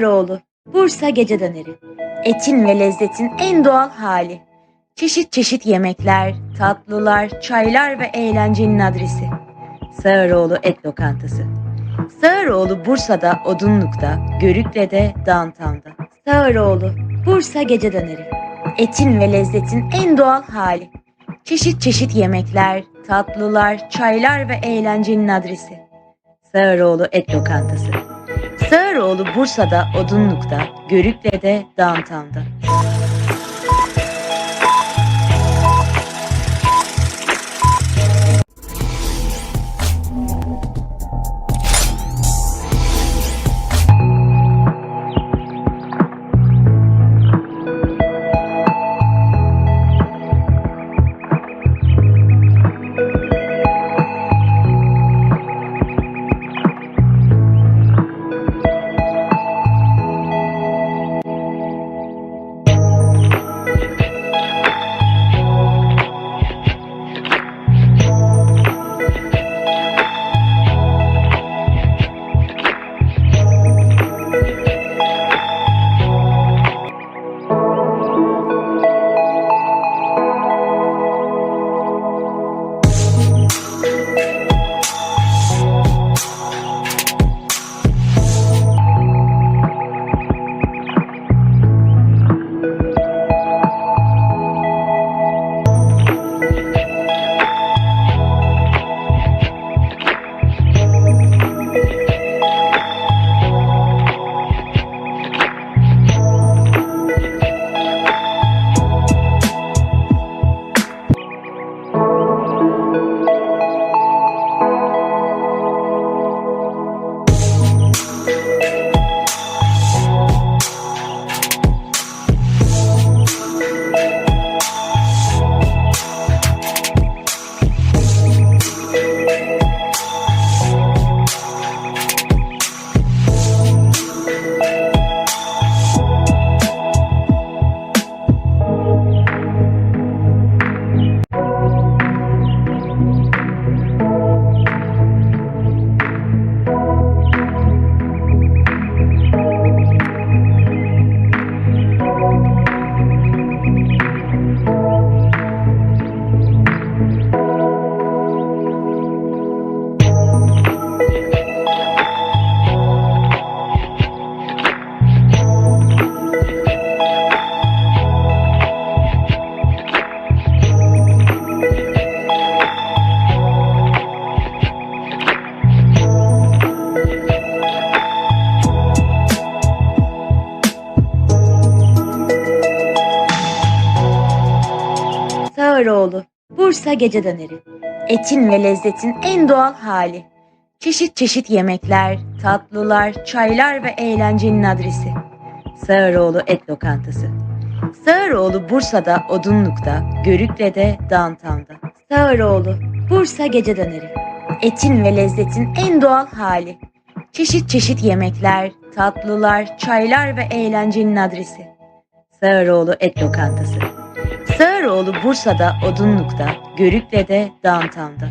Sağıroğlu, Bursa Gece Döneri. Etin ve lezzetin en doğal hali. Çeşit çeşit yemekler, tatlılar, çaylar ve eğlencenin adresi. Sağıroğlu Et Lokantası. Sağıroğlu Bursa'da, Odunluk'ta, Görükle'de, Downtown'da. Sağıroğlu, Bursa Gece Döneri. Etin ve lezzetin en doğal hali. Çeşit çeşit yemekler, tatlılar, çaylar ve eğlencenin adresi. Sağıroğlu Et Lokantası. Sağıroğlu Bursa'da, Odunluk'ta, Görükle'de, Downtown'da. Bursa Gece Döneri. Etin ve lezzetin en doğal hali. Çeşit çeşit yemekler, tatlılar, çaylar ve eğlencenin adresi. Sağıroğlu Et Lokantası. Sağıroğlu Bursa'da, Odunluk'ta, Görükle'de, Downtown'da. Sağıroğlu, Bursa Gece Döneri. Etin ve lezzetin en doğal hali. Çeşit çeşit yemekler, tatlılar, çaylar ve eğlencenin adresi. Sağıroğlu Et Lokantası. Sağıroğlu Bursa'da, Odunluk'ta, Görükle'de, Downtown'da.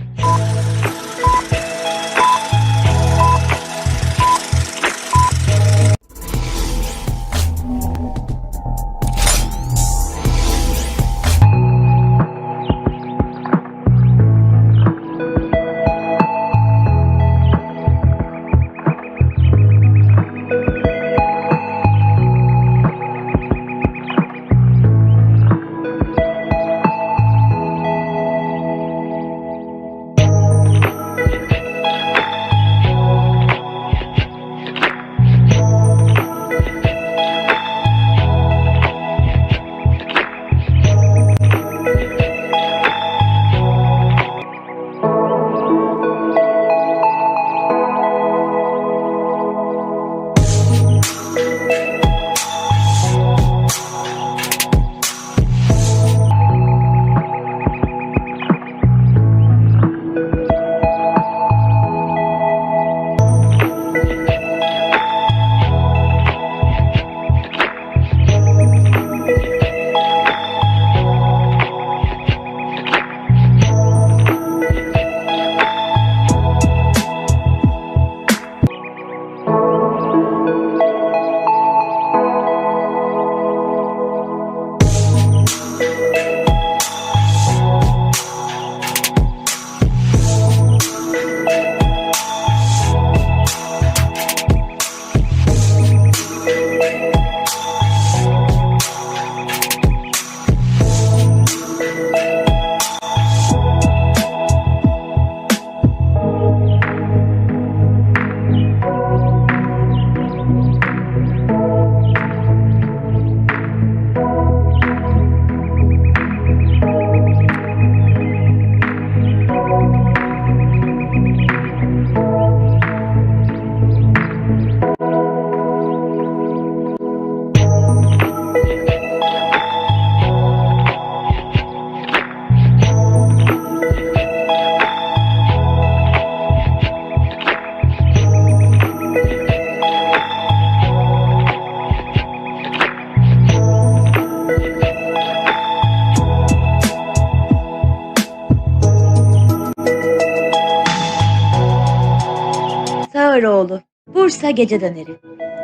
Sağıroğlu, Bursa Gece Döneri.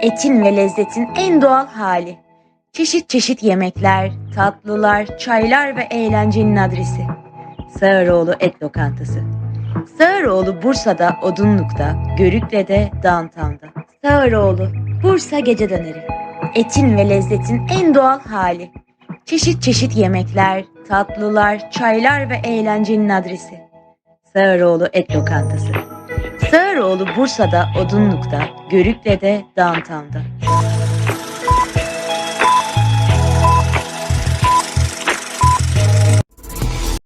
Etin ve lezzetin en doğal hali. Çeşit çeşit yemekler, tatlılar, çaylar ve eğlencenin adresi. Sağıroğlu Et Lokantası. Sağıroğlu Bursa'da, Odunluk'ta, Görükle'de, Downtown'da. Sağıroğlu, Bursa Gece Döneri. Etin ve lezzetin en doğal hali. Çeşit çeşit yemekler, tatlılar, çaylar ve eğlencenin adresi. Sağıroğlu Et Lokantası. Sağıroğlu Bursa'da, Odunluk'ta, Görükle'de, Downtown'da.